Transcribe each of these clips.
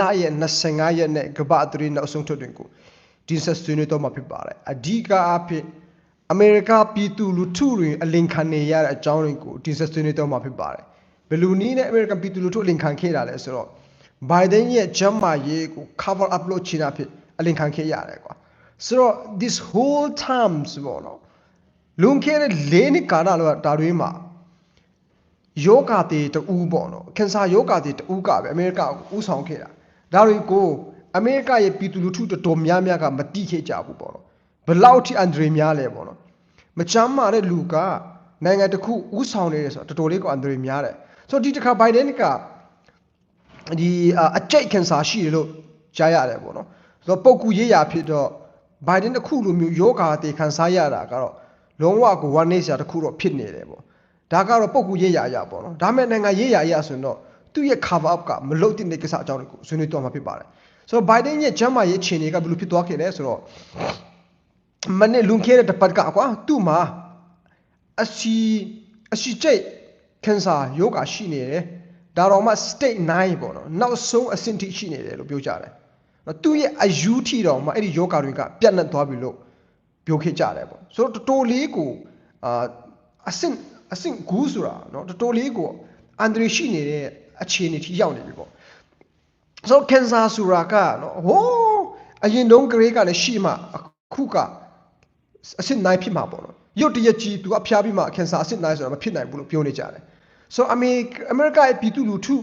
လရဲ့25ရက်နဲ့ကမ္ဘာအသင်းနောက်ဆုံးထုတ်တွင်ကိုဒီဆက်ဆွေးနွေးတော့မှာဖြစ်ပါတယ်အဓိကအဖြစ်အမေရိကပြည်သူလူထုတွေအလင်ခံနေရတဲ့အကြောင်းတွေကိုဒီဆက်ဆွေးနွေးတော့မှာဖြစ်ပါတယ်ဘယ်လိုနည်းနဲ့အမေရိကန်ပြည်သူလူထုအလင်ခံခဲ့တာလဲဆိုတော့ Biden ရဲ့ဂျမ်မာရေးကို cover up လုပ်ချင်တာဖြစ်အလင်ခံခဲ့ရတယ်ကွာဆိုတော့ this whole times ပေါ့နော်လွန်ခဲ့တဲ့၄နှစ်ကာလလောက်ဒါတွေမှာယောဂတေတူပေါ့နော်ကင်ဆာယောဂတေတူကပဲအမေရိကကိုဥဆောင်ခဲ့တာ ဒါတွေကိုအမေရိကရဲ့ပြည်သူလူထုတော်တော်များများကမတိခဲ့ကြဘူးပေါ့နော်ဘယ်လောက်ထိအန်ဒရီများလဲပေါ့နော်မချမ်းမာတဲ့လူကနိုင်ငံတစ်ခုဥဆောင်နေတယ်ဆိုတော့တော်တော်လေးကအန်ဒရီများတယ်ဆိုတော့ဒီတစ်ခါဘိုင်ဒန်ကဒီအကြိတ်ကင်ဆာရှိတယ်လို့ကြားရတယ်ပေါ့နော်ဆိုတော့ပုတ်ကူရေးရဖြစ်တော့ဘိုင်ဒန်တစ်ခုလိုမျိုးယောဂတေခံစားရတာကတော့လုံးဝကိုဝမ်းနေစရာတစ်ခုတော့ဖြစ်နေတယ်ပေါ့ဒါကတော့ပုတ်ကူရေးရရပေါ့နော်ဒါမဲ့နိုင်ငံရေးရရဆိုရင်တော့ သူ့ရဲ့ cover up ကမလုတ်တဲ့ကိစ္စအကြောင်းတွေကိုဆွေးနွေးတော့မှာဖြစ်ပါတယ်ဆိုတော့ဘိုင်ဒန်ရဲ့ဂျမ်မာရဲ့အခြေအနေကဘယ်လိုဖြစ်သွားခဲ့လဲဆိုတော့မနေ့လွန်ခဲ့တဲ့တစ်ပတ်ကကွာသူ့မှာအစီအစီကျိတ်ကန်ဆာယောဂရှိနေတယ်ဒါတော့မှ state 9ပေါ့နော်နောက်ဆုံးအဆင့်ထိရှိနေတယ်လို့ပြောကြတယ်သူ့ရဲ့အယူထီတော့မှအဲ့ဒီယောဂတွေကပြတ်နှက်သွားပြီလို့ပြောခဲ့ကြတယ်ပေါ့ဆိုတော့တော်တော်လေးကိုအာအဆင့်အဆင့်ဂူးဆိုတာနော်တော်တော်လေးကိုအန်ဒရီရှိနေတဲ့ အခြေအနေထိရောက်နေပြီပေါ့ဆိုတော့ကင်ဆာဆိုတာကနော်ဟိုးအရင်တုန်းကလေးကလည်းရှိမှအခုကအဆင့်နိုင်ဖြစ်မှာပေါ့နော်ရုတ်တရက်ကြီးသူအဖျားပြီးမှကင်ဆာအဆင့်နိုင်ဆိုတာမဖြစ်နိုင်ဘူးလို့ပြောနေကြတယ်ဆိုတော့အမေအမေရိကရဲ့ပြည်သူလူထု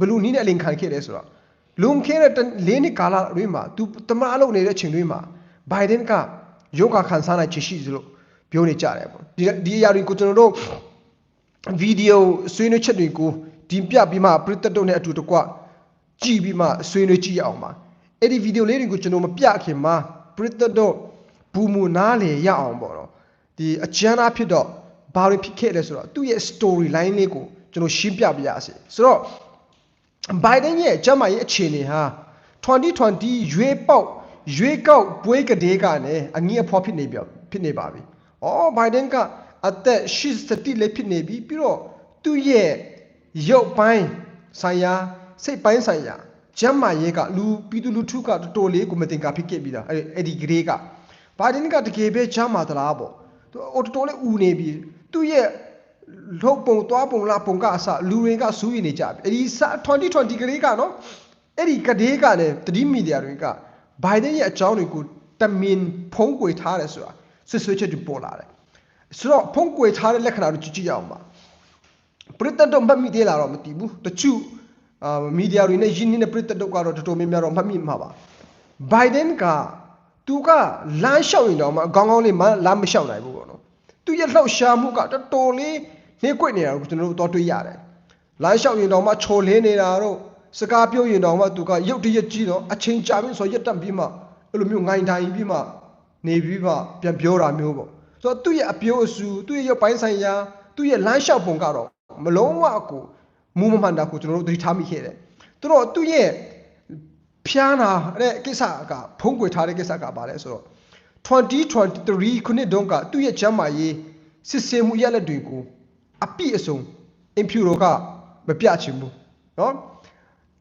ဘယ်လိုနည်းနဲ့အလင်ခံခဲ့လဲဆိုတော့လွန်ခဲ့တဲ့၄နှစ်ကာလအတွင်းမှာသူတမအလုပ်နေတဲ့အချိန်တွေမှာဘိုင်ဒန်ကယောဂခံစားနိုင်ချရှိသလိုပြောနေကြတယ်ပေါ့ဒီဒီအရာတွေကိုကျွန်တော်တို့ဗီဒီယိုဆွေးနွေးချက်တွေကို တင်ပြပြီးမှပရိသတ်တို့နဲ့အတူတကွကြည့်ပြီးမှဆွေးနွေးကြည့်အောင်ပါအဲ့ဒီဗီဒီယိုလေးတွေကိုကျွန်တော်မပြခင်မှာပရိသတ်တို့ဘူမူနားလေရအောင်ပေါ့နော်ဒီအကျမ်းအဖြစ်တော့ဘာတွေဖြစ်ခဲ့လဲဆိုတော့သူ့ရဲ့ story line လေးကိုကျွန်တော်ရှင်းပြပြရစီဆိုတော့ Biden ရဲ့ကျမ်းမာရေးအခြေအနေဟာ2020ရွေးပေါက်ရွေးကောက်ပွဲကလေးကလည်းအငြင်းအဖော်ဖြစ်နေပြဖြစ်နေပါပြီ။အော် Biden ကအသက်80လေးဖြစ်နေပြီပြီးတော့သူ့ရဲ့ ရုပ်ပိုင်းဆိုင်ရာစိတ်ပိုင်းဆိုင်ရာကျမ်းမာရေးကလူပြည်သူလူထုကတော်တော်လေးကိုမတင်ကာဖြစ်ခဲ့ပြီးတာအဲ့အဲ့ဒီကလေးက Biden ကတကယ်ပဲကျမ်းမာသလားပေါ့သူတော်တော်လေးဦးနေပြီသူ့ရဲ့လှုပ်ပုံသွားပုံလာပုံကအစလူတွေကစူးရနေကြပြီအဲ့ဒီ2020ကလေးကနော်အဲ့ဒီကလေးကလည်းတတိမီဒီယာတွေကဘိုင်ဒန်ရဲ့အကြောင်းတွေကိုတမင်ဖုံးကွယ်ထားတယ်ဆိုတာဆွဆွချက်တွေပေါ်လာတယ်ဆိုတော့ဖုံးကွယ်ထားတဲ့လက္ခဏာတွေကြည့်ကြည့်အောင်ပါ ပရိသတ်တော့မှတ်မိသေးလားတော့မသိဘူးတချို့အာမီဒီယာတွေနဲ့ယင်းနေတဲ့ပရိသတ်တို့ကတော့တော်တော်များများတော့မှတ်မိမှာပါဘိုင်ဒန်ကသူကလမ်းလျှောက်ရင်တော့မှအကောင်းကောင်းလေးမလမ်းမလျှောက်နိုင်ဘူးပေါ့နော်သူရဲ့လှောက်ရှားမှုကတော်တော်လေးနှိကွနေတာကိုကျွန်တော်တို့တော့တွေ့ရတယ်လမ်းလျှောက်ရင်တော့မှချော်လင်းနေတာတော့စကားပြောရင်တော့မှသူကရုတ်တရက်ကြီးတော့အချိန်ကြာပြီဆိုရက်တက်ပြီးမှအဲ့လိုမျိုးငိုင်တိုင်းပြီးမှနေပြီးမှပြန်ပြောတာမျိုးပေါ့ဆိုတော့သူ့ရဲ့အပြောအဆူသူ့ရဲ့ရုပ်ပိုင်းဆိုင်ရာသူ့ရဲ့လမ်းလျှောက်ပုံကတော့ မလုံးဝကိုမူမမှန်တာကိုကျွန်တော်တို့သတိထားမိခဲ့တယ်သူတို့သူ့ရဲ့ဖျားနာတဲ့ကိစ္စကဖုံးကွယ်ထားတဲ့ကိစ္စကပါလဲဆိုတော့2023ခုနှစ်တုန်းကသူ့ရဲ့ကျမ်းမာရေးစစ်ဆေးမှုရလက်တွေကိုအပြည့်အစုံအင်ဖြူရိုကမပြချင်ဘူးနော်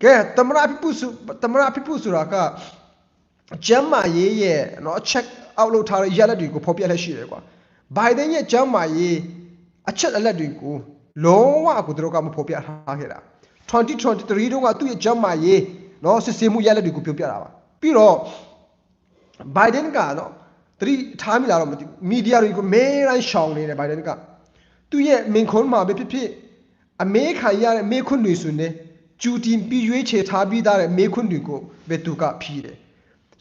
ကဲတမရဖိပုစုတမရဖိပုဆိုတာကကျမ်းမာရေးရဲ့နော် check out လုပ်ထားတဲ့ရလက်တွေကိုဖော်ပြလက်ရှိတယ်ကွာဘိုင်ဒန်ရဲ့ကျမ်းမာရေးအချက်အလက်တွေကို လုံးဝကိုသူတို့ကမဖော်ပြထားခဲ့တာ2023တုန်းကသူ့ရဲ့ကျမ်းမာရေးနော်စစ်ဆေးမှုရလက်တွေကိုပြောပြတာပါပြီးတော့ဘိုင်ဒန်ကနော်သတိထားမိလားတော့မသိဘူးမီဒီယာတွေကိုမဲတိုင်းရှောင်နေတယ်ဘိုင်ဒန်ကသူ့ရဲ့မင်ခွန်းမှာပဲဖြစ်ဖြစ်အမေခံရတဲ့မေခွန်းတွေဆိုနေကျူတင်ပြီးရွေးချယ်ထားပြီးသားတဲ့မေခွန်းတွေကိုပဲသူကဖြီးတယ်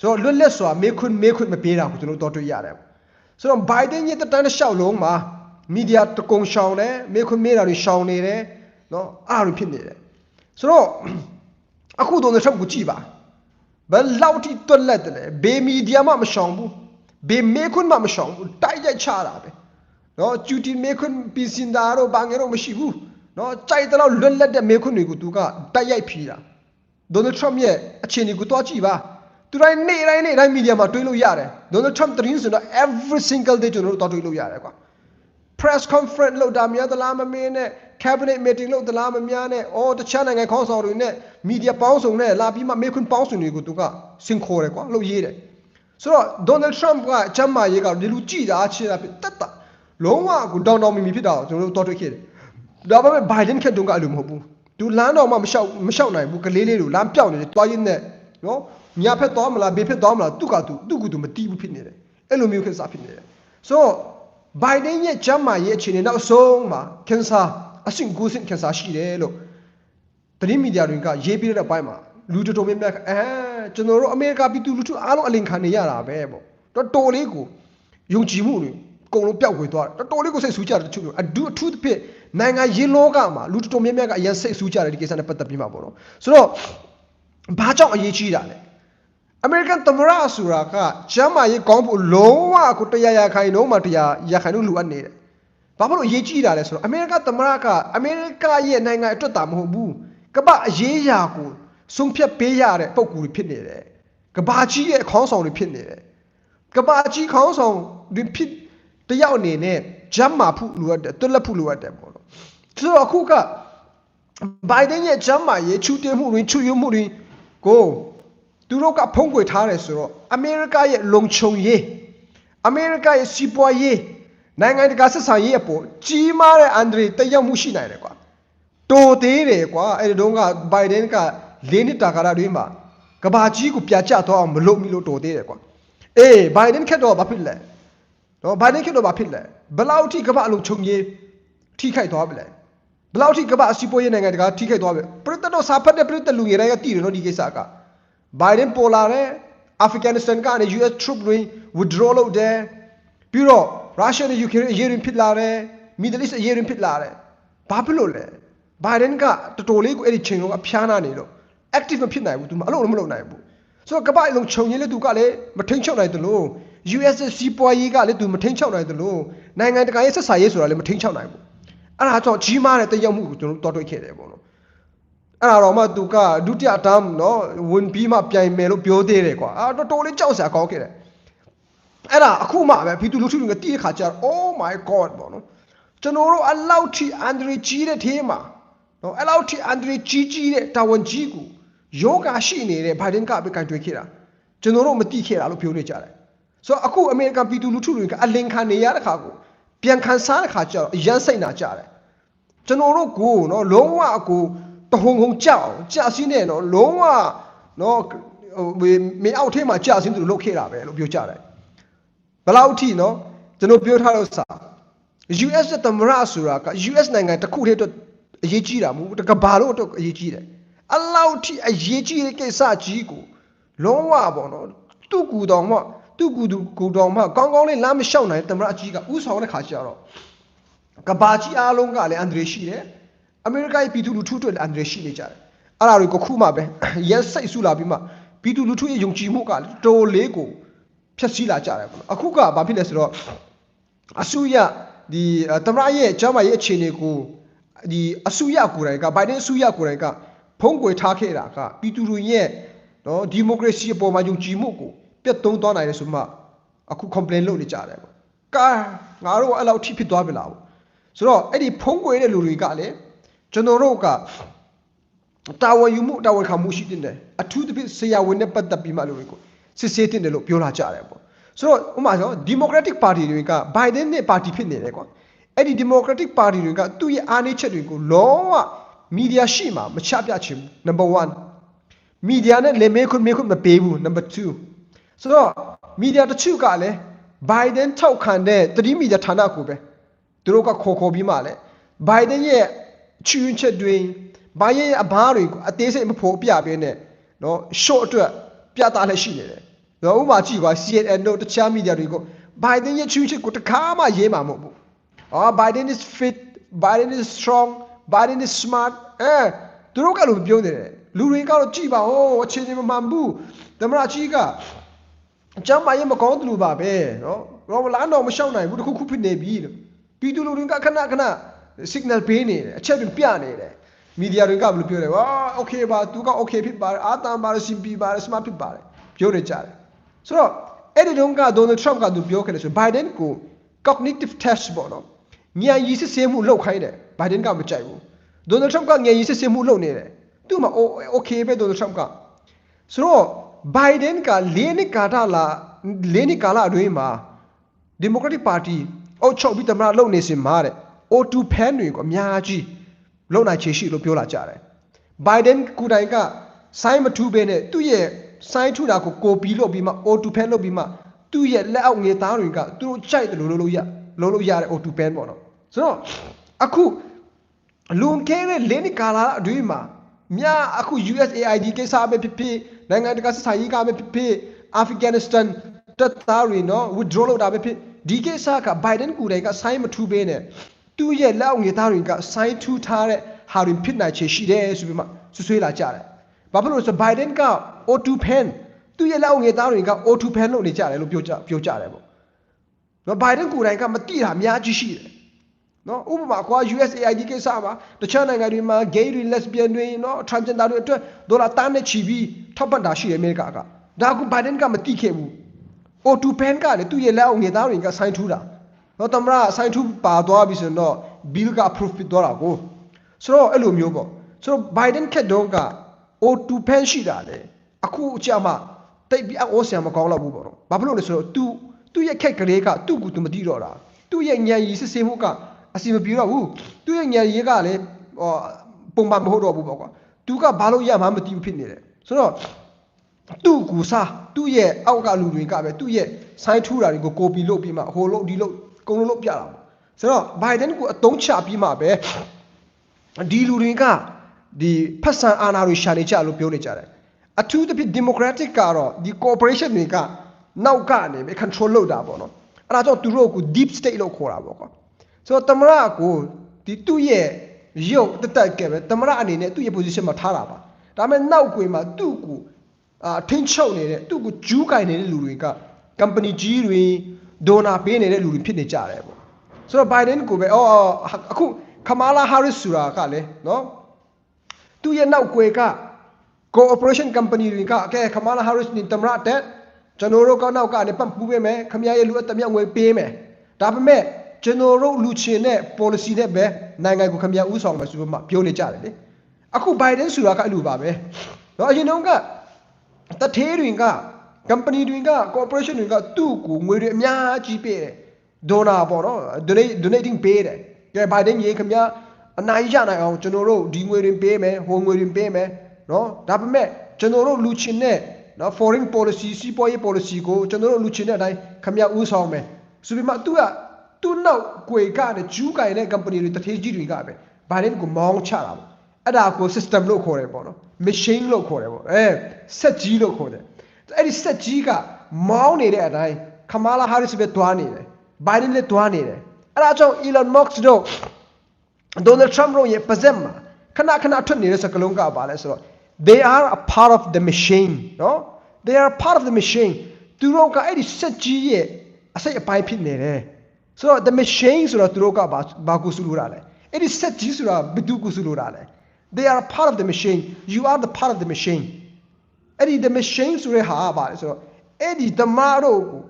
ဆိုတော့လွတ်လပ်စွာမေခွန်းမေခွန်းမပေးတာကိုကျွန်တော်တို့တွေ့ရတယ်ဆိုတော့ဘိုင်ဒန်ရဲ့တတန်းတစ်လျှောက်လုံးမှာ မီဒီယာတကုံရှောင်တယ်မေခွန်းမေးတာတွေရှောင်နေတယ်နော်အားရဖြစ်နေတယ်ဆိုတော့အခုတော့တစ်ချက်ကိုကြည့်ပါဘယ်လောက်ထိတွက်လက်တယ်လဲဘေမီဒီယာမှမရှောင်ဘူးဘေမေခွန်းမှမရှောင်ဘူးတိုက်ရိုက်ချတာပဲနော်ကျူတီမေခွန်းပီစင်တာတော့ဘာငယ်တော့မရှိဘူးနော်ကြိုက်တော့လွတ်လပ်တဲ့မေခွန်းတွေကိုသူကတိုက်ရိုက်ဖြီးတာဒေါ်နယ်ထရမ့်ရဲ့အခြေအနေကိုတွားကြည့်ပါသူတိုင်းနေ့တိုင်းနေ့တိုင်းမီဒီယာမှာတွေးလို့ရတယ်ဒေါ်နယ်ထရမ့်သတင်းဆိုတော့ every single day ကျွန်တော်တို့တွားတွေးလို့ရတယ်ကွာဖ press conference လုပ်တာများသလားမမင်းနဲ့ cabinet meeting လုပ်သလားမများနဲ့အော်တခြားနိုင်ငံခေါင်းဆောင်တွေနဲ့ media ပေါင်းစုံနဲ့လာပြီးမှမေခွန်းပေါင်းစုံတွေကိုသူကစင်ခေါ်တယ်ကွာလို့ရေးတယ်ဆိုတော့ Donald Trump ကချမ်းမာရေးကဒီလူကြည်တာချစ်တာဖြစ်တတ်တာလုံးဝကိုတောင်းတောင်းမီမီဖြစ်တာကိုကျွန်တော်တို့တော်တွေ့ခဲ့တယ်ဒါပေမဲ့ Biden ခက်တုန်းကအဲ့လိုမဟုတ်ဘူးသူလမ်းတော်မှမလျှောက်မလျှောက်နိုင်ဘူးကလေးလေးတို့လမ်းပြောက်နေတယ်တွားရင်းနဲ့နော်ညာဖက်သွားမလားဘေဖက်သွားမလားသူကသူသူကသူမတီးဘူးဖြစ်နေတယ်အဲ့လိုမျိုးခက်စားဖြစ်နေတယ်ဆိုတော့ Biden ရဲ့ကျမ်းမာရေးအခြေအနေနောက်ဆုံးမှာကင်ဆာအဆင့်9ဆင့်ကင်ဆာရှိတယ်လို့သတင်းမီဒီယာတွေကရေးပြတဲ့အပိုင်းမှာလူတော်တော်များများအဲကျွန်တော်တို့အမေရိကပြည်သူလူထုအားလုံးအလင်ခံနေရတာပဲပေါ့တော်တော်လေးကိုယုံကြည်မှုတွေအကုန်လုံးပျောက်ကွယ်သွားတယ်တော်တော်လေးကိုစိတ်ဆူကြတယ်တချို့မျိုးအဒူအထူးသဖြင့်နိုင်ငံရေးလောကမှာလူတော်တော်များများကအရင်စိတ်ဆူကြတယ်ဒီကိစ္စနဲ့ပတ်သက်ပြီးမှာပေါ့နော်ဆိုတော့ဘာကြောင့်အရေးကြီးတာလဲ အမေရိကန်သမ္မတဆိုတာကကျမ်းမာရေးကောင်းဖို့လုံးဝကိုတရားရခိုင်လုံးမှတရားရခိုင်လို့လိုအပ်နေတယ်။ဘာဖြစ်လို့အရေးကြီးတာလဲဆိုတော့အမေရိကန်သမ္မတကအမေရိကရဲ့နိုင်ငံအတွက်တာမဟုတ်ဘူး။ကမ္ဘာအရေးအရာကိုဆုံးဖြတ်ပေးရတဲ့ပုံကူတွေဖြစ်နေတယ်။ကမ္ဘာကြီးရဲ့ခေါင်းဆောင်တွေဖြစ်နေတယ်။ကမ္ဘာကြီးခေါင်းဆောင်တွေဖြစ်တယောက်အနေနဲ့ကျမ်းမာဖို့လိုအပ်တယ်တွက်လက်ဖို့လိုအပ်တယ်ပေါ့နော်။ဆိုတော့အခုကဘိုင်ဒန်ရဲ့ကျမ်းမာရေးချူတင်မှုတွေချူယွမှုတွေကို သူတို့ကဖုံးကွယ်ထားတယ်ဆိုတော့အမေရိကရဲ့လုံခြုံရေးအမေရိကရဲ့စီးပွားရေးနိုင်ငံတကာဆက်ဆံရေးအပေါ်ကြီးမားတဲ့အန်ဒရီတက်ရောက်မှုရှိနိုင်တယ်ကွာတိုသေးတယ်ကွာအဲ့ဒီတုန်းကဘိုင်ဒန်က၄နှစ်တာကာလတွင်းမှာကဘာကြီးကိုပြချသွားအောင်မလုပ်မိလို့တိုသေးတယ်ကွာအေးဘိုင်ဒန်ခက်တော့ဘာဖြစ်လဲတော့ဘိုင်ဒန်ခက်တော့ဘာဖြစ်လဲဘယ်လောက်ထိကမ္ဘာလုံခြုံရေးထိခိုက်သွားပြီလဲဘယ်လောက်ထိကမ္ဘာအစီအပွားရေးနိုင်ငံတကာထိခိုက်သွားပြီပရိသတ်တော့စာဖတ်တဲ့ပရိသတ်လူငယ်တွေကတည်တယ်နော်ဒီကိစ္စက ဘိုင်ဒန်ပေါ်လာတဲ့အာဖဂန်နစ္စတန်ကနေ US troop တွေ withdraw လုပ်တယ်ပြီးတော့ရုရှားနဲ့ယူကရိန်းအရေးရင်ဖြစ်လာတယ် Middle East အရေးရင်ဖြစ်လာတယ်ဘာဖြစ်လို့လဲဘိုင်ဒန်ကတော်တော်လေးကိုအဲ့ဒီချိန်လုံးအဖျားနာနေလို့ active မဖြစ်နိုင်ဘူးသူမအလုပ်လည်းမလုပ်နိုင်ဘူးဆိုတော့ကမ္ဘာအလုံးခြုံရင်းလေသူကလည်းမထိန်ချုပ်နိုင်တယ်လို့ US စီးပွားရေးကလည်းသူမထိန်ချုပ်နိုင်တယ်လို့နိုင်ငံတကာရဲ့ဆက်ဆံရေးဆိုတာလည်းမထိန်ချုပ်နိုင်ဘူးအဲ့ဒါကြောင့်ကြီးမားတဲ့တရက်မှုကိုကျွန်တော်တို့တော်တွေ့ခဲ့တယ်ပေါ့နော် အဲ့ဒါတော့မှသူကဒုတိယတမ်းနော်ဝင်ပြီးမှပြိုင်မယ်လို့ပြောသေးတယ်ကွာအာတော်တော်လေးကြောက်စရာကောင်းခဲ့တယ်အဲ့ဒါအခုမှပဲဖီတူလူထုတွေကတည့်ခါကျတော့ oh my god ပေါ့နော်ကျွန်တော်တို့အလောက်ထိအန်ဒရီကြီးတဲ့သေးမှာနော်အဲ့လောက်ထိအန်ဒရီကြီးကြီးတဲ့တာဝန်ကြီးကိုယောဂရှိနေတဲ့ဘိုင်ဒန်ကပဲကန်တွေ့ခဲ့တာကျွန်တော်တို့မသိခဲ့တာလို့ပြောနေကြတယ်ဆိုတော့အခုအမေရိကန်ပြည်သူလူထုတွေကအလင်ခံနေရတဲ့ခါကိုပြန်ခံစားတဲ့ခါကျတော့အရန်စိတ်နာကြတယ်ကျွန်တော်တို့ကိုနော်လုံးဝအကို တဟုန်ဟုန်ကြောက်ကြာစင်းနေနော်လုံးဝနော်ဟိုမင်းအောက်ထဲမှာကြာစင်းသူလုတ်ခဲ့တာပဲလို့ပြောကြတယ်ဘယ်လောက်ထိနော်ကျွန်တော်ပြောထားလို့စာ US ရဲ့သမ္မတဆိုတာက US နိုင်ငံတစ်ခုတည်းအတွက်အရေးကြီးတာမဟုတ်ဘူးတကဘာလို့အတွက်အရေးကြီးတယ်အလောက်ထိအရေးကြီးတဲ့ကိစ္စကြီးကိုလုံးဝပေါ့နော်သူ့ကူတော်မှသူ့ကူသူကူတော်မှကောင်းကောင်းလေးလမ်းမလျှောက်နိုင်သမ္မတအကြီးကဥဆောင်တဲ့ခါကျတော့ကဘာကြီးအားလုံးကလည်းအန်ဒရီရှိတယ် အမေရိကရဲ့ပြည်သူလူထုတွေလည်းအန်ဒရီရှိနေကြတယ်အဲ့ဒါတွေကိုခုမှပဲရက်စိတ်ဆူလာပြီးမှပြည်သူလူထုရဲ့ယုံကြည်မှုကလည်းတော်လေးကိုဖျက်ဆီးလာကြတယ်ပေါ့နော်အခုကဘာဖြစ်လဲဆိုတော့အဆူရဒီသမရရဲ့ကျမ်းမာရေးအခြေအနေကိုဒီအဆူရကိုယ်တိုင်ကဘိုင်ဒန်အဆူရကိုယ်တိုင်ကဖုံးကွယ်ထားခဲ့တာကပြည်သူတွေရဲ့နော်ဒီမိုကရေစီအပေါ်မှာယုံကြည်မှုကိုပြတ်သုံးသွားနိုင်တယ်ဆိုမှအခု complain လုပ်နေကြတယ်ပေါ့ကာငါတို့ကအဲ့လောက်ထိဖြစ်သွားပြီလားပေါ့ဆိုတော့အဲ့ဒီဖုံးကွယ်တဲ့လူတွေကလည်း ကျွန်တော်တို့ကတာဝန်ယူမှုတာဝန်ခံမှုရှိတင်တယ်အထူးသဖြင့်ဆရာဝန်နဲ့ပတ်သက်ပြီးမှလူတွေကိုစစ်ဆေးတင်တယ်လို့ပြောလာကြတယ်ပေါ့ဆိုတော့ဥပမာဆို Democratic Party တွေက Biden နဲ့ပါတီဖြစ်နေတယ်ကွာအဲ့ဒီ Democratic Party တွေကသူ့ရဲ့အားနည်းချက်တွေကိုလုံးဝမီဒီယာရှိမှမချပြချင်ဘူး number 1မီဒီယာနဲ့လည်းမေခွန်းမေခွန်းမပေးဘူး number 2ဆိုတော့မီဒီယာတချို့ကလည်း Biden ထောက်ခံတဲ့သတိမီဒီယာဌာနကိုပဲသူတို့ကခေါ်ခေါ်ပြီးမှလည်း Biden ရဲ့ ချွင်းချက်တွေဘိုင်ရဲ့အဘားတွေကိုအသေးစိတ်မဖော်ပြဘဲနဲ့နော် short အတွက်ပြသလည်းရှိနေတယ်။တော့ဥပမာကြည့်ကွာ CNN တို့တခြားမီဒီယာတွေကို Biden ရဲ့ချွင်းချက်ကိုတခါမှရေးမှာမဟုတ်ဘူး။အော် Biden is fit, Biden is strong, Biden is smart အဲသူတို့ကလို့ပြောနေတယ်။လူတွေကတော့ကြည့်ပါဦးအချင်းချင်းမမှန်ဘူး။သမရကြီးကအကျမ်းမာရေးမကောင်းတယ်လို့ပါပဲနော်။တော့လမ်းတော်မလျှောက်နိုင်ဘူးတခုခုဖြစ်နေပြီလို့။ပြည်သူလူတွေကခဏခဏ signal ပေးနေတယ်အချက်တွေပြနေတယ်မီဒီယာတွေကဘယ်လိုပြောလဲဟာ okay ပါသူက okay ဖြစ်ပါတယ်အာတန်ပါတယ်စင်ပီပါတယ်စမဖြစ်ပါတယ်ပြောနေကြတယ်ဆိုတော့အဲ့ဒီတော့ကဒေါ်နယ်ထရမ့်ကသူပြောခဲ့တယ်ဆိုဘိုင်ဒန်ကို cognitive test ပေါ့နော်ဉာဏ်ရည်စစ်ဆေးမှုလုပ်ခိုင်းတယ်ဘိုင်ဒန်ကမကြိုက်ဘူးဒေါ်နယ်ထရမ့်ကဉာဏ်ရည်စစ်ဆေးမှုလုပ်နေတယ်သူ့မှာ okay ပဲဒေါ်နယ်ထရမ့်ကဆိုတော့ဘိုင်ဒန်ကလေးနှစ်ကာလလာလေးနှစ်ကာလအတွင်းမှာ Democratic Party အုပ်ချုပ်ပြီးသမ္မတလုပ်နေစင်မှာတဲ့ O2 ဖန်တွေကိုအများကြီးလုံနိုင်ချေရှိလို့ပြောလာကြတယ်ဘိုင်ဒန်ကိုယ်တိုင်ကဆိုင်းမထူးဘဲနဲ့သူ့ရဲ့ဆိုင်းထူတာကိုကိုပီလုပ်ပြီးမှ O2 ဖန်လုပ်ပြီးမှသူ့ရဲ့လက်အောက်ငယ်သားတွေကသူတို့ကြိုက်တယ်လို့လုပ်လို့ရလုပ်လို့ရတဲ့ O2 ဖန်ပေါ့နော်ဆိုတော့အခုလွန်ခဲ့တဲ့လင်းကာလာအတွင်းမှာမြအခု USAID ကိစ္စပဲဖြစ်ဖြစ်နိုင်ငံတကာစစ်ဆိုင်ရေးကပဲဖြစ်ဖြစ်အာဖဂန်နစ္စတန်တပ်သားတွေနော် withdraw လုပ်တာပဲဖြစ်ဒီကိစ္စကဘိုင်ဒန်ကိုယ်တိုင်ကဆိုင်းမထူးဘဲနဲ့ သူ့ရဲ့လက်အောက်ငယ်သားတွေကဆိုင်းထူးထားတဲ့ဟာတွေဖြစ်နိုင်ချေရှိတယ်ဆိုပြီးမှဆွဆွေးလာကြတယ်ဘာဖြစ်လို့လဲဆိုဘိုင်ဒန်က O2 pen သူ့ရဲ့လက်အောက်ငယ်သားတွေက O2 pen လုပ်နေကြတယ်လို့ပြောကြပြောကြတယ်ပေါ့နော်ဘိုင်ဒန်ကိုယ်တိုင်ကမတိတာအများကြီးရှိတယ်နော်ဥပမာကွာ USAID ကိစ္စမှာတခြားနိုင်ငံတွေမှာ gay တွေ lesbian တွေနော် transgender တွေအတွက်ဒေါ်လာတန်းနဲ့ချီပြီးထောက်ပံ့တာရှိတယ်အမေရိကကဒါကဘိုင်ဒန်ကမတိခဲ့ဘူး O2 pen ကလည်းသူ့ရဲ့လက်အောက်ငယ်သားတွေကဆိုင်းထူးတာ နော်သမရဆိုင်ထူပါသွားပြီဆိုတော့ဘီလ်က approve ဖြစ်သွားတာကိုဆိုတော့အဲ့လိုမျိုးပေါ့ဆိုတော့ Biden ခက်တော့က O2 pen ရှိတာလေအခုအကြမှာတိတ်ပြီးအိုးဆရာမကောင်းတော့ဘူးပေါ့နော်ဘာဖြစ်လို့လဲဆိုတော့ तू သူ့ရဲ့ခက်ကလေးကသူ့ကိုသူမတိတော့တာသူ့ရဲ့ညံရီစစ်ဆေးမှုကအစီမပြေတော့ဘူးသူ့ရဲ့ညံရီကလည်းဟောပုံမှန်မဟုတ်တော့ဘူးပေါ့ကွာ तू ကဘာလို့ရမှမတိဘူးဖြစ်နေတယ်ဆိုတော့သူ့ကိုစားသူ့ရဲ့အောက်ကလူတွေကပဲသူ့ရဲ့ဆိုင်းထူတာတွေကိုကိုပီလုပ်ပြီးမှဟိုလုပ်ဒီလုပ် အကုန်လုံးလုပ်ပြတာပေါ့ဆိုတော့ဘိုင်ဒန်ကအတုံးချပြီးမှပဲဒီလူတွေကဒီဖက်ဆန်အာဏာတွေရှာနေကြလို့ပြောနေကြတယ်အထူးသဖြင့် democratic ကတော့ဒီ corporation တွေကနောက်ကနေပဲ control လုပ်တာပေါ့နော်အဲ့ဒါကြောင့်သူတို့ကို deep state လို့ခေါ်တာပေါ့ကွာဆိုတော့တမရကိုဒီသူ့ရဲ့ရုပ်တက်တက်ကဲပဲတမရအနေနဲ့သူ့ရဲ့ position မှာထားတာပါဒါပေမဲ့နောက်ကွယ်မှာသူ့ကိုအာထင်းချုပ်နေတဲ့သူ့ကိုဂျူးကင်နေတဲ့လူတွေက company ကြီးတွေ ဒေါ်နာပေးနေတဲ့လူတွေဖြစ်နေကြတယ်ပေါ့ဆိုတော့ Biden ကိုပဲအော်အခုခမာလာဟာရစ်ဆိုတာကလည်းနော်သူ့ရဲ့နောက်ကွယ်က cooperation company တွေကကဲခမာလာဟာရစ်နေတမရတဲ့ကျွန်တော်တို့ကနောက်ကနေပတ်ပူးပေးမယ်ခမရရဲ့လူအတမြငွေပေးမယ်ဒါပေမဲ့ကျွန်တော်တို့လူချင်းတဲ့ policy နဲ့ပဲနိုင်ငံကိုခမရဥဆောင်မယ်ဆိုမှပြောနေကြတယ်လေအခု Biden ဆိုတာကအဲ့လိုပါပဲနော်အရင်တုန်းကတထေးတွေက company တွေက corporation တွေကသူ့ကိုငွေတွေအများကြီးပေးတယ် donor ပေါ့နော် donate donating ပေးတယ်ကဲ Biden ရေခင်ဗျာအနိုင်ရနိုင်အောင်ကျွန်တော်တို့ဒီငွေတွေပေးမယ်ဟိုငွေတွေပေးမယ်နော်ဒါပေမဲ့ကျွန်တော်တို့လူချင်းနဲ့နော် foreign policy စီးပွားရေး policy ကိုကျွန်တော်တို့လူချင်းတဲ့အတိုင်းခင်ဗျာဦးဆောင်မယ်ဆိုပြီးမှသူကသူ့နောက်ကွေကတဲ့ဂျူးကင်တဲ့ company တွေတထေးကြီးတွေကပဲ Biden ကိုမောင်းချတာပေါ့အဲ့ဒါကို system လို့ခေါ်တယ်ပေါ့နော် machine လို့ခေါ်တယ်ပေါ့အဲစက်ကြီးလို့ခေါ်တယ် အဲ့ဒီစက်ကြီးကမောင်းနေတဲ့အတိုင်းခမာလာဟာရစ်ပဲတွားနေတယ်ဘိုင်ဒန်လည်းတွားနေတယ်အဲ့ဒါကြောင့် Elon Musk တို့ Donald Trump တို့ရဲ့ပါဇက်မှာခဏခဏထွက်နေတဲ့စကလုံးကပါလဲဆိုတော့ they are a part of the machine နော် they are a part of the machine သူတို့ကအဲ့ဒီစက်ကြီးရဲ့အစိတ်အပိုင်းဖြစ်နေတယ်ဆိုတော့ the machine ဆိုတော့သူတို့ကဘာဘာကိုစုလို့ရလဲအဲ့ဒီစက်ကြီးဆိုတာဘယ်သူကိုစုလို့ရလဲ they are a part of the machine you are the part of the machine အဲ့ဒီ the machine ဆိုတဲ့ဟာကပါလေဆိုတော့အဲ့ဒီဓမ္မတို့ကို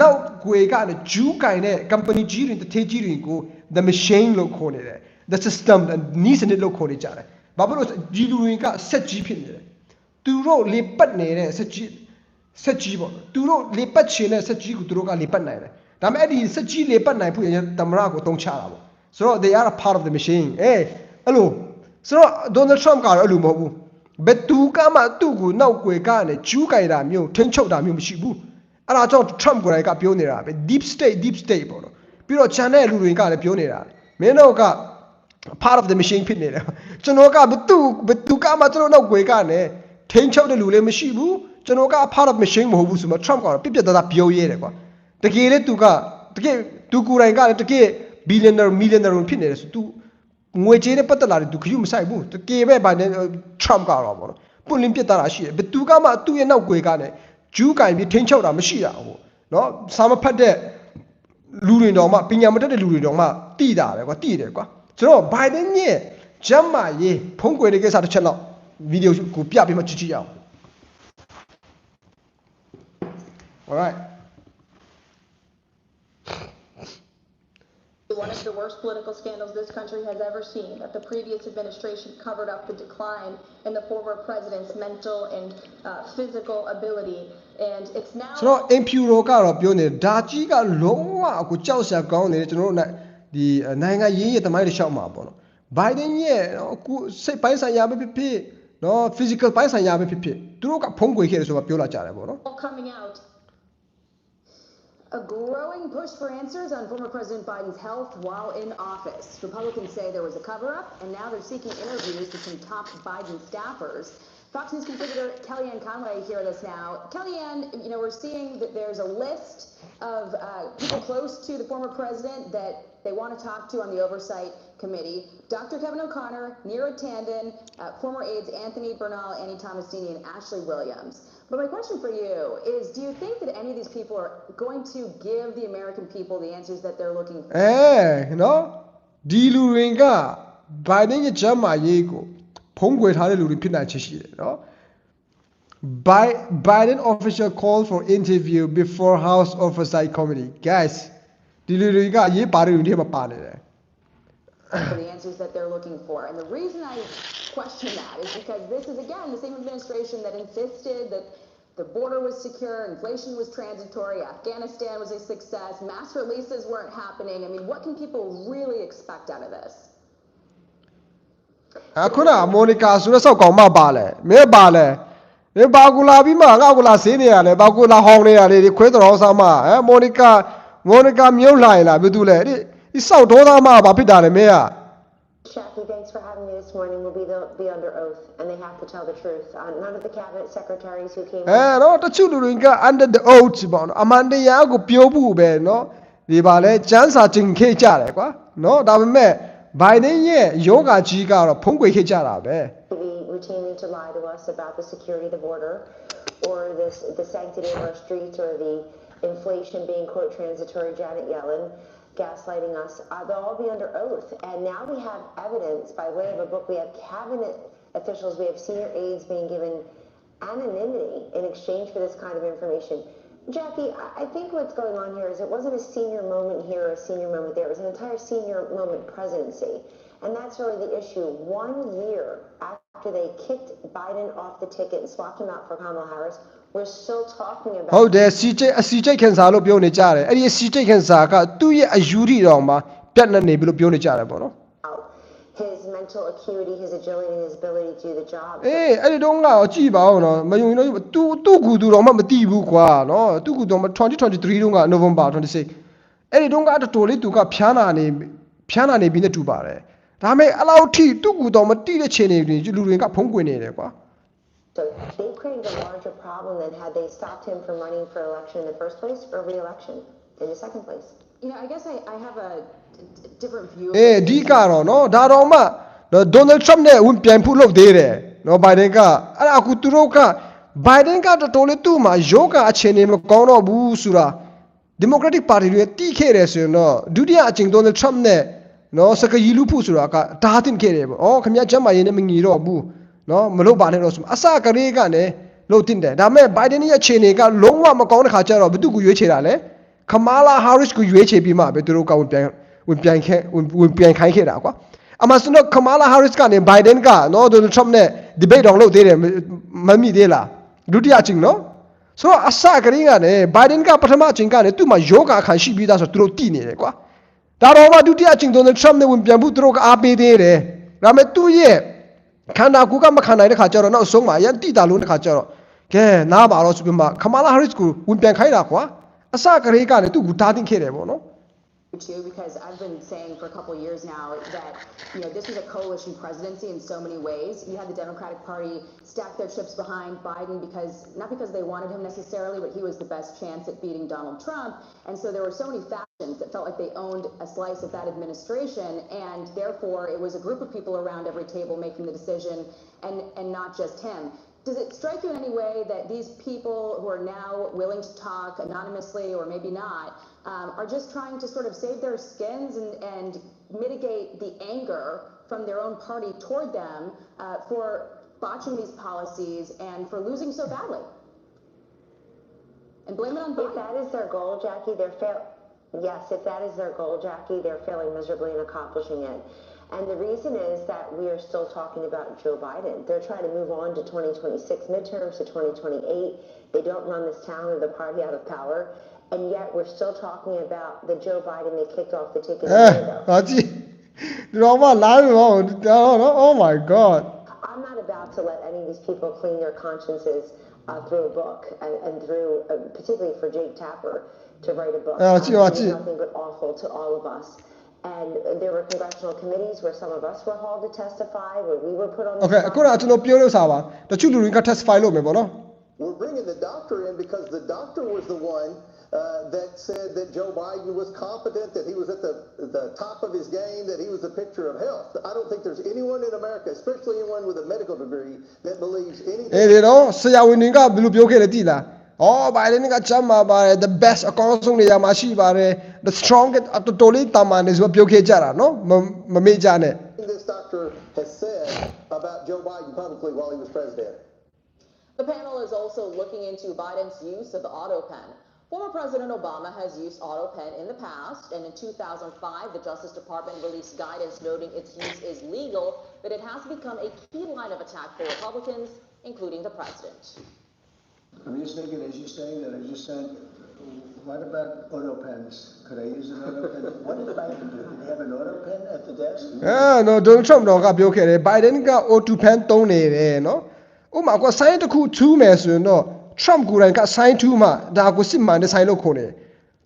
နောက်ွယ်ကနေဂျူးကင်တဲ့ company ကြီးတွေတထေးကြီးတွေကို the machine လို့ခေါ်နေတယ် the system နီးစနစ်လို့ခေါ်နေကြတယ်ဘာဖြစ်လို့ဒီလူတွေကစက်ကြီးဖြစ်နေတယ်သူတို့လေပတ်နေတဲ့စက်ကြီးစက်ကြီးပေါ့သူတို့လေပတ်ချင်တဲ့စက်ကြီးကိုသူတို့ကလေပတ်နိုင်တယ်ဒါပေမဲ့အဲ့ဒီစက်ကြီးလေပတ်နိုင်ဖို့ရတမရကိုတုံးချတာပေါ့ဆိုတော့ they are a part of the machine အေးအဲ့လိုဆိုတော့ Donald Trump ကတော့အဲ့လိုမဟုတ်ဘူး ဘယ်သူကမှသူ့ကိုနောက်ွယ်ကနေကျူးကြိုင်တာမျိုးထိန်းချုပ်တာမျိုးမရှိဘူးအဲ့ဒါကြောင့် Trump ကိုယ်တိုင်ကပြောနေတာပဲ deep state deep state ပေါ့နော်ပြီးတော့ channel လူတွေကလည်းပြောနေတာမင်းတို့က part of the machine ဖြစ်နေတယ်ကျွန်တော်ကဘသူဘသူကမှကျွန်တော်နောက်ွယ်ကနေထိန်းချုပ်တဲ့လူလည်းမရှိဘူးကျွန်တော်က part of machine မဟုတ်ဘူးဆိုမှ Trump ကတော့ပြပြသားသားပြောရဲတယ်ကွာတကယ်လေသူကတကယ်သူကိုယ်တိုင်ကလည်းတကယ် billionaire millionaire ဖြစ်နေတယ်ဆိုသူ ငွေကြေးနဲ့ပတ်သက်လာတယ်သူခရုမဆိုင်ဘူးတကယ်ပဲဗာနဲ့ Trump ကတော့ပေါ့နော်ပွင့်လင်းပြတ်သားတာရှိတယ်ဘသူကမှသူ့ရဲ့နောက်ွယ်ကနေဂျူးကင်ပြီးထိန်းချုပ်တာမရှိတာဟုတ်နော်စာမဖတ်တဲ့လူတွေတော်မှပညာမတတ်တဲ့လူတွေတော်မှတိတာပဲကွာတိတယ်ကွာဆိုတော့ Biden ရဲ့ဂျမ်းမာရေးဖုံးကွယ်တဲ့ကိစ္စတစ်ချက်တော့ဗီဒီယိုကိုပြပြီးမှကြည့်ကြည့်ရအောင် All right You want to the worst political scandals this country has ever seen, that the previous administration covered up the decline in the former president's mental and uh, physical ability. And it's now ဆိုတော့ impuro ကတော့ပြောနေတယ်ဒါကြီးကလုံးဝအခုကြောက်စရာကောင်းနေတယ်ကျွန်တော်တို့နိုင်ဒီနိုင်ငံရေးရဲ့တမိုင်းတစ်လျှောက်မှာပေါ့နော် Biden ရဲ့နော်အခုစိတ်ပိုင်းဆိုင်ရာပဲဖြစ်ဖြစ်နော် physical ပိုင်းဆိုင်ရာပဲဖြစ်ဖြစ်သူတို့ကဖုံးကွယ်ခဲ့တယ်ဆိုတာပြောလာကြတယ်ပေါ့နော် all coming out. A growing push for answers on former President Biden's health while in office. Republicans say there was a cover up, and now they're seeking interviews with some top Biden staffers. Fox News contributor Kellyanne Conway here with us now. Kellyanne, you know, we're seeing that there's a list of uh, people close to the former president that they want to talk to on the oversight committee. Dr. Kevin O'Connor, Neera Tanden, uh, former aides Anthony Bernal, Annie Thomasini, and Ashley Williams. But my question for you is, do you think that any of these people are going to give the American people the answers that they're looking for? အဲနော်ဒီလူတွေက Biden ရဲ့ဂျမ်းမာရေးကိုဖုံးကွယ်ထားတဲ့လူတွေဖြစ်နိုင်ချေရှိတယ်နော် Bi- Biden official call for interview before House Oversight Committee guys ဒီလူတွေကအရေးပါတဲ့လူတွေမှာပါနေတယ် for the answers that they're looking for. And the reason I question that is because this is, again, the same administration that insisted that the border was secure, inflation was transitory, Afghanistan was a success, mass releases weren't happening. I mean, what can people really expect out of this? အခုနမော်နီကာဆိုတဲ့စောက်ကောင်မပါလဲမင်းပါလဲမင်းဘာကူလာပြီးမှငါ့ကူလာဆေးနေရလဲဘာကူလာဟောင်းနေရလေဒီခွဲတော်ဆောင်မဟမ်မော်နီကာမော်နီကာမြုပ်လာရင်လားဘယ်သူလဲဒီ ဒီစောက်ဒေါသမဘာဖြစ်တာလဲမင်းက Jackie, thanks for having me this morning. Will be the, be under oath, and they have to tell the truth. Uh, none of the cabinet secretaries who came. အဲတော့တချို့လူတွေက under the oath ပေါ့နော်အမှန်တရားကိုပြောဖို့ပဲနော်ဒီပါလဲစန်းစာကျင်ခဲ့ကြတယ်ကွာနော်ဒါပေမဲ့ Biden ရဲ့ယောဂကြီးကတော့ဖုံးကွယ်ခဲ့ကြတာပဲ TV routinely to lie to us about the security of the border, or this the sanctity of our streets, or the inflation being quote transitory. Janet Yellen gaslighting us. Uh, they'll all be under oath, and now we have evidence by way of a book. We have cabinet officials. We have senior aides being given anonymity in exchange for this kind of information. Jackie, I- I think what's going on here is it wasn't a senior moment here or a senior moment there. It was an entire senior moment presidency. And that's really the issue. One year after they kicked Biden off the ticket and swapped him out for Kamala Harris, we're still talking about ဟုတ်တယ်စီချိတ်အစီချိတ်ခင်စာလို့ပြောနေကြတယ်အဲ့ဒီအစီချိတ်ခင်စာကသူ့ရဲ့အယူထိတော်မှာပြတ်နေနေပြီလို့ပြောနေကြတယ်ပေါ့နော် his mental acuity, his agility, and his ability to do the job. အေးအဲ့ဒီတော့ကတော့ကြည်ပါအောင်နော်မယုံရင်တော့သူသူ့ကူသူတော်မှမသိဘူးကွာနော်သူ့ကူတော်မှ2023တုန်းက November 26အဲ့ဒီတော့ကတော်တော်လေးသူကဖျားနာနေဖျားနာနေပြီးနဲ့တူပါတယ်ဒါပေမဲ့အဲ့လောက်ထိသူ့ကူတော်မတိတဲ့ခြေနေတွေလူတွေကဖုံးကွယ်နေတယ်ကွာ So they created a larger problem than had they stopped him from running for election in the first place or re-election in the second place. You know, I guess I, I have a d- d- different view. of အေး this အဓိကတော့နော်ဒါတော့မှဒေါ်နယ်ထရမ့်နဲ့ဝင်ပြန်ဖို့လုပ်သေးတယ်နော်ဘိုင်ဒန်ကအဲ့ဒါအခုသူတို့ကဘိုင်ဒန်ကတော်တော်လေးသူ့မှာယောဂအခြေအနေမကောင်းတော့ဘူးဆိုတာဒီမိုကရက်တစ်ပါတီတွေတီးခဲ့တယ်ဆိုရင်တော့ဒုတိယအကြိမ်ဒေါ်နယ်ထရမ့်နဲ့နော်စကရီလူဖို့ဆိုတာကဒါတင်ခဲ့တယ်ပေါ့။အော်ခင်ဗျာကျမ်းမာရေးနဲ့မငီတော့ဘူး နော်မလုပ်ပါနဲ့တော့ဆိုအစကလေးကလည်းလုပ်တင်တယ်ဒါပေမဲ့ဘိုင်ဒန်ရဲ့အခြေအနေကလုံးဝမကောင်းတဲ့ခါကျတော့ဘယ်သူကိုရွေးချယ်တာလဲခမာလာဟာရစ်ကိုရွေးချယ်ပြီးမှပဲသူတို့ကဝင်ပြန်ဝင်ပြန်ခဲ့ဝင်ဝင်ပြန်ခိုင်းခဲ့တာကွာအမစနော်ခမာလာဟာရစ်ကနေဘိုင်ဒန်ကနော်ဒေါ်နယ်ထရမ့်နဲ့ဒီဘေတ်တော့လုပ်သေးတယ်မမမိသေးလားဒုတိယအကြိမ်နော်ဆိုတော့အစကရင်းကလည်းဘိုင်ဒန်ကပထမအချိန်ကလည်းသူ့မှာယောဂအခါရှိပြီးသားဆိုတော့သူတို့တည်နေတယ်ကွာဒါတော့မှဒုတိယအချိန်ဒေါ်နယ်ထရမ့်နဲ့ဝင်ပြန်ဖို့သူတို့ကအားပေးသေးတယ်ဒါပေမဲ့သူ့ရဲ့ ခန္ဓာကိုယ်ကမခံနိုင်တဲ့ခါကျတော့နောက်ဆုံးမှာအရင်တိတာလို့တဲ့ခါကျတော့ကဲနားပါတော့ဆိုပြီးမှခမာလာဟာရစ်ကိုဝင်ပြန်ခိုင်းတာကွာအစကရေးကလည်းသူ့ကိုတားတင်ခဲ့တယ်ပေါ့နော် too because I've been saying for a couple years now that you know this was a coalition presidency in so many ways. You had the Democratic Party stack their chips behind Biden because not because they wanted him necessarily, but he was the best chance at beating Donald Trump. And so there were so many factions that felt like they owned a slice of that administration, and therefore it was a group of people around every table making the decision, and and not just him. Does it strike you in any way that these people who are now willing to talk anonymously or maybe not um, are just trying to sort of save their skins and, and mitigate the anger from their own party toward them uh, for botching these policies and for losing so badly? And blame it on Biden. If that is their goal, Jackie, they're fail. Yes, if that is their goal, Jackie, they're failing miserably in accomplishing it. And the reason is that we are still talking about Joe Biden. They're trying to move on to 2026 midterms to 2028. They don't run this town or the party out of power And yet we're still talking about the Joe Biden they kicked off the ticket အဲ a year ago. ဟာကြည့်ဒီတော့မှလာပြီပေါ့တော်တော့ Oh my god I'm not about to let any of these people clean their consciences uh, through a book and, and through, uh, particularly for Jake Tapper, to write a book. Ah, Um, gee, it ah, was gee. nothing but awful to all of us. And there were congressional committees where some of us were hauled to testify, where we were put on the Okay အခုတော့ကျွန်တော်ပြောလို့စားပါတချို့လူတွေက testify လုပ်မယ်ပေါ့နော် We're bringing the doctor in because the doctor was the one uh, that said that Joe Biden was competent, that he was at the, the top of his game, that he was a picture of health. I don't think there's anyone in America, especially anyone with a medical degree, that believes anything. အေးဒီတော့ဆရာဝန်တွေကဘယ်လိုပြောခဲ့လဲသိလားအော်ဘိုင်ဒန်ကချမ်းပါပါတယ် the best အကောင်းဆုံးနေရာမှာရှိပါတယ် the strongest အတော်တော်လေးတာမန်နေဆိုပြောခဲ့ကြတာနော်မမမေ့ကြနဲ့ this doctor has said about Joe Biden publicly while he was president. The panel is also looking into Biden's use of the auto pen. Former President Obama has used auto pen in the past, and in 2005, the Justice Department released guidance noting its use is legal, but it has become a key line of attack for Republicans, including the president. I'm just thinking, as you say that, I just said, what about auto pens? Could I use an auto pen? What did Biden do? Did he have an auto pen at the desk? အဲနော် Donald Trump တော့ကပြောခဲ့တယ် Biden က O2 pen သုံးနေတယ်နော်ဥပမာကွာ sign တစ်ခုထူးမယ်ဆိုရင်တော့ Trump ကိုယ်တိုင်က sign ထူးမှဒါကိုစစ်မှန်တဲ့ sign လို့ခေါ်နေတယ်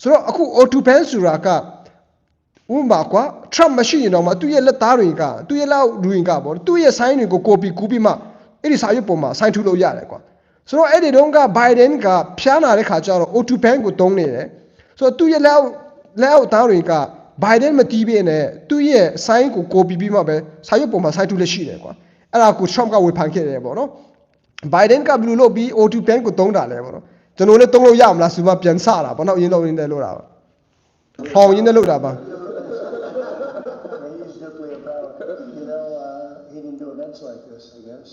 ဆိုတော့အခု O2 pen ဆိုတာကဥပမာကွာ Trump မရှိရင်တော့မှသူ့ရဲ့လက်သားတွေကသူ့ရဲ့လက်တွေကပေါ့သူ့ရဲ့ sign တွေကို copy ကူးပြီးမှအဲ့ဒီစာရွက်ပေါ်မှာ sign ထူးလို့ရတယ်ကွာဆိုတော့အဲ့ဒီတုန်းက Biden ကဖျားနာတဲ့ခါကျတော့ O2 pen ကိုသုံးနေတယ်ဆိုတော့သူ့ရဲ့လက်လက်အောက်သားတွေက Biden မတီးပြင်းနဲ့သူ့ရဲ့ sign ကို copy ပြီးမှပဲစာရွက်ပေါ်မှာ sign ထူးလက်ရှိတယ်ကွာအဲ့ဒါကို Trump ကဝေဖန်ခဲ့တယ်ပေါ့နော် Biden ကဘယ်လိုလုပ်ပြီး O2 pen ကိုသုံးတာလဲပေါ့နော်ကျွန်တော်လည်းသုံးလို့ရမလားဆိုမှပြန်စတာပေါ့နော်အရင်တော့ရင်းတယ်လို့တာပါဟောင်းရင်းတယ်လို့တာပါ They use nuclear power. You know, uh, he didn't do events like this, I guess.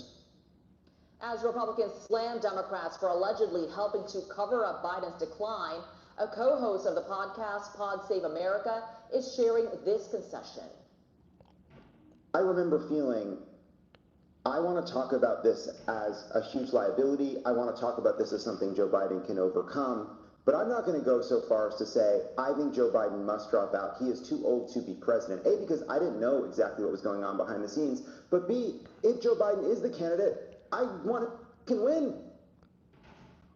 As Republicans slam Democrats for allegedly helping to cover up Biden's decline, a co-host of the podcast Pod Save America is sharing this concession. I remember feeling I want to talk about this as a huge liability. I want to talk about this as something Joe Biden can overcome. But I'm not going to go so far as to say, I think Joe Biden must drop out. He is too old to be president. A, because I didn't know exactly what was going on behind the scenes. But B, if Joe Biden is the candidate, I want to can win.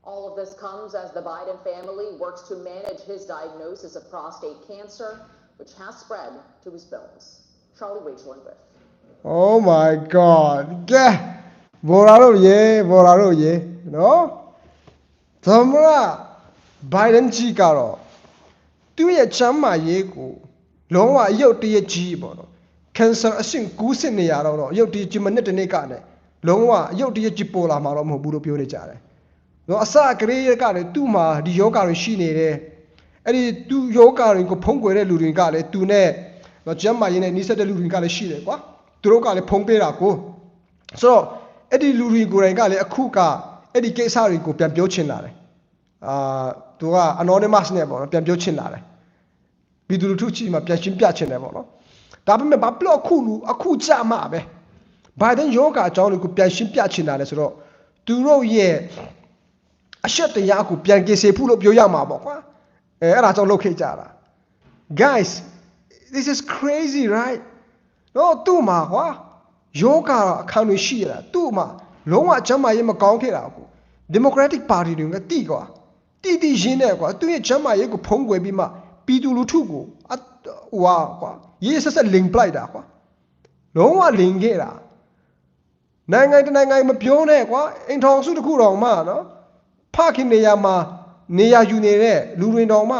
All of this comes as the Biden family works to manage his diagnosis of prostate cancer, which has spread to his bones. Charlie and Griff. Oh my god ကဲဘော်လာတော့ရေဘော်လာတော့ရေနော်သမရ Biden ကြီးကတော့သူ့ရဲ့ချမ်းမာရေးကိုလုံးဝအယုတ်တရကြီးပေါ့နော် cancer အဆင့်ကူးစစ်နေရတော့တော့အယုတ်တရကြီးမနစ်တနေ့ကနဲ့လုံးဝအယုတ်တရကြီးပေါ်လာမှာတော့မဟုတ်ဘူးလို့ပြောနေကြတယ်နော်အစကလေးကလည်းသူ့မှာဒီယောဂတွေရှိနေတယ်အဲ့ဒီသူယောဂတွေကိုဖုံးကွယ်တဲ့လူတွေကလည်းသူနဲ့နော်ကျမ်းမာရေးနဲ့နှိစက်တဲ့လူတွေကလည်းရှိတယ်ကွာ သူတို့ကလည်းဖုံးပေးတာကိုဆိုတော့အဲ့ဒီလူတွေကိုယ်တိုင်ကလည်းအခုကအဲ့ဒီကိစ္စတွေကိုပြန်ပြောချင်လာတယ်အာသူက anonymous နဲ့ပေါ့နော်ပြန်ပြောချင်လာတယ်ပြည်သူလူထုချီမှာပြန်ရှင်းပြချင်တယ်ပေါ့နော်ဒါပေမဲ့ဘာပလော့အခုလူအခုကြမှာပဲဘိုင်ဒန်ယောဂအကြောင်းတွေကိုပြန်ရှင်းပြချင်တာလဲဆိုတော့သူတို့ရဲ့အရှက်တရားကိုပြန်ကေစေဖို့လို့ပြောရမှာပေါ့ကွာအဲအဲ့ဒါကြောင့်လုပ်ခဲ့ကြတာ guys this is crazy right တော့သူ့မှာကွာယောဂအခန်းတွေရှိရတာသူ့မှာလုံးဝအချမ်းမာရေးမကောင်းခဲ့တာကို Democratic Party တွေကတိကွာတိတိရင်းနဲ့ကွာသူ့ရဲ့ချမ်းမာရေးကိုဖုံးကွယ်ပြီးမှပြည်သူလူထုကိုအဟိုဟာကွာရေးဆက်ဆက်လင်ပလိုက်တာကွာလုံးဝလင်ခဲ့တာနိုင်ငံတနိုင်ငံမပြောနဲ့ကွာအိမ်ထောင်စုတစ်ခုတော်မှနော်ဖခင်နေရာမှာနေရာယူနေတဲ့လူတွေတော်မှ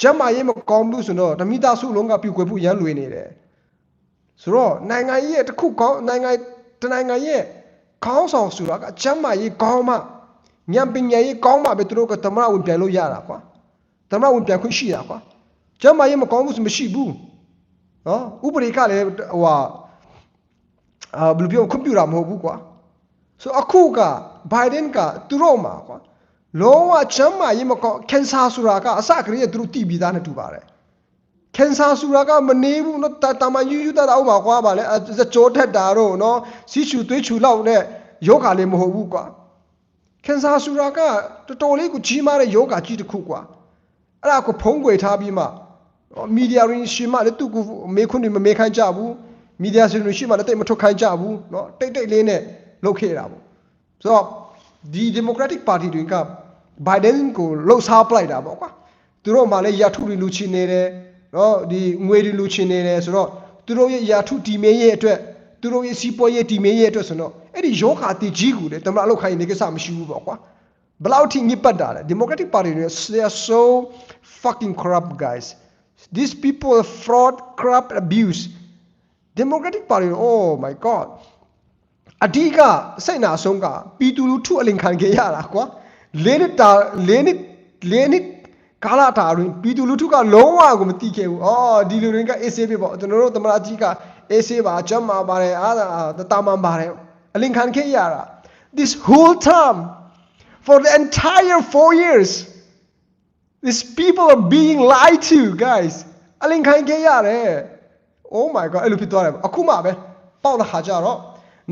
ကျမ်းမာရေးမကောင်းဘူးဆိုတော့ဓမိသားစုလုံးကပြူကွယ်ဖို့ရမ်းလွေနေတယ် ဆိုတော့နိုင်ငံရဲ့တစ်ခုကောင်းနိုင်ငံတနိုင်ငံရဲ့ခေါင်းဆောင်ဆိုတာကအချမ်းမာရေးကောင်းမှဉာဏ်ပညာရေးကောင်းမှပဲသူတို့ကသမရဝင်ပြန်လို့ရတာကွာသမရဝင်ပြန်ခွင့်ရှိတာကွာချမ်းမာရေးမကောင်းဘူးဆိုမရှိဘူးနော်ဥပဒေကလည်းဟိုဟာအာဘယ်လိုပြောခွင့်ပြုတာမဟုတ်ဘူးကွာဆိုအခုကဘိုင်ဒန်ကသူတို့မှာကွာလုံးဝချမ်းမာရေးမကောကင်ဆာဆိုတာကအစကတည်းကသူတို့တည်ပြီးသားနဲ့တူပါတယ် ကင်ဆာဆိုတာကမနေဘူးနော်တာတာမန်ယူယူတာတော့မှာကွာပါလေအကြောထက်တာတော့နော်စီးချူသွေးချူလောက်နဲ့ယောဂါလေးမဟုတ်ဘူးကွာကင်ဆာဆိုတာကတော်တော်လေးကိုကြီးမားတဲ့ယောဂါကြီးတစ်ခုကွာအဲ့ဒါကိုဖုံးကွယ်ထားပြီးမှမီဒီယာရင်းရှင်မလည်းသူ့ကိုမေခွန်းတွေမမေခိုင်းကြဘူးမီဒီယာရှင်တွေရှင်မလည်းတိတ်မထုတ်ခိုင်းကြဘူးနော်တိတ်တိတ်လေးနဲ့လုပ်ခဲ့တာပေါ့ဆိုတော့ဒီ Democratic Party တွေက Biden ကိုလှုပ်ရှားပလိုက်တာပေါ့ကွာသူတို့မှလည်းရာထုတွေလူချင်နေတယ် နော်ဒီငွေတွေလူချင်နေတယ်ဆိုတော့သူတို့ရဲ့ရာထုတီမင်းရဲ့အတွက်သူတို့ရဲ့စီးပွားရေးတီမင်းရဲ့အတွက်ဆိုတော့အဲ့ဒီယောဂါတီကြီးကိုလေတမန်အလုပ်ခိုင်းနေကိစ္စမရှိဘူးပေါ့ကွာဘယ်လောက်ထိညစ်ပတ်တာလဲ Democratic Party တွေ they are so fucking corrupt guys these people are fraud corrupt abuse Democratic Party oh my god အဓိကစိတ်နာဆုံးကပြည်သူလူထုအလင်ခံခဲ့ရတာကွာလေးနှစ်တာလေးနှစ်လေးနှစ် ကာလတာတွင်ပြည်သူလူထုကလုံးဝကိုမသိခဲ့ဘူး။အော်ဒီလူတွေကအေးဆေးပဲပေါ့ကျွန်တော်တို့သမရအကြီးကအေးဆေးပါကြမ်းမာပါတယ်အားသာတာမန်ပါတယ်အလင်ခံခဲ့ရတာ this whole time for the entire 4 years these people are being lied to guys အလင်ခံခဲ့ရတယ် oh my god အဲ့လိုဖြစ်သွားတယ်အခုမှပဲပေါက်လာခါကြတော့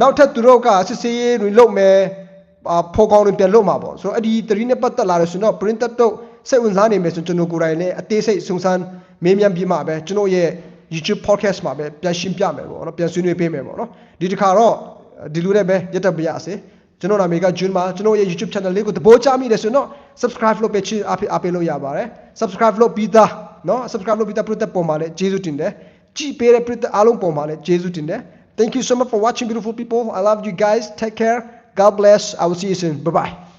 နောက်ထပ်သူတို့ကစစ်စေးရေးတွေလုပ်မယ်အာဖော်ကောင်းတွေပြန်လုပ်မှာပေါ့ဆိုတော့အဲ့ဒီတရီနဲ့ပတ်သက်လာလို့ဆိုတော့ printed တော့ စိတ်ဝင်စားနေမယ်ဆိုကျွန်တော်ကိုယ်တိုင်လည်းအသေးစိတ်စုံစမ်းမေးမြန်းပြီးမှပဲကျွန်တော်ရဲ့ YouTube podcast မှာပဲပြန်ရှင်းပြမယ်ပေါ့နော်ပြန်ဆွေးနွေးပေးမယ်ပေါ့နော်ဒီတစ်ခါတော့ဒီလိုနဲ့ပဲရက်တက်ပါရစေကျွန်တော်နာမည်က June ပါကျွန်တော်ရဲ့ YouTube channel လေးကိုသဘောကျမိတယ်ဆိုတော့ subscribe လုပ်ပေးချင်အားပေးလို့ရပါတယ် subscribe လုပ်ပြီးသားနော် subscribe လုပ်ပြီးသားပြည့်တဲ့ပုံမှာလည်းကျေးဇူးတင်တယ်ကြည့်ပေးတဲ့ပြည့်တဲ့အားလုံးပုံမှာလည်းကျေးဇူးတင်တယ် thank you so much for watching beautiful people i love you guys take care god bless i will see you soon bye bye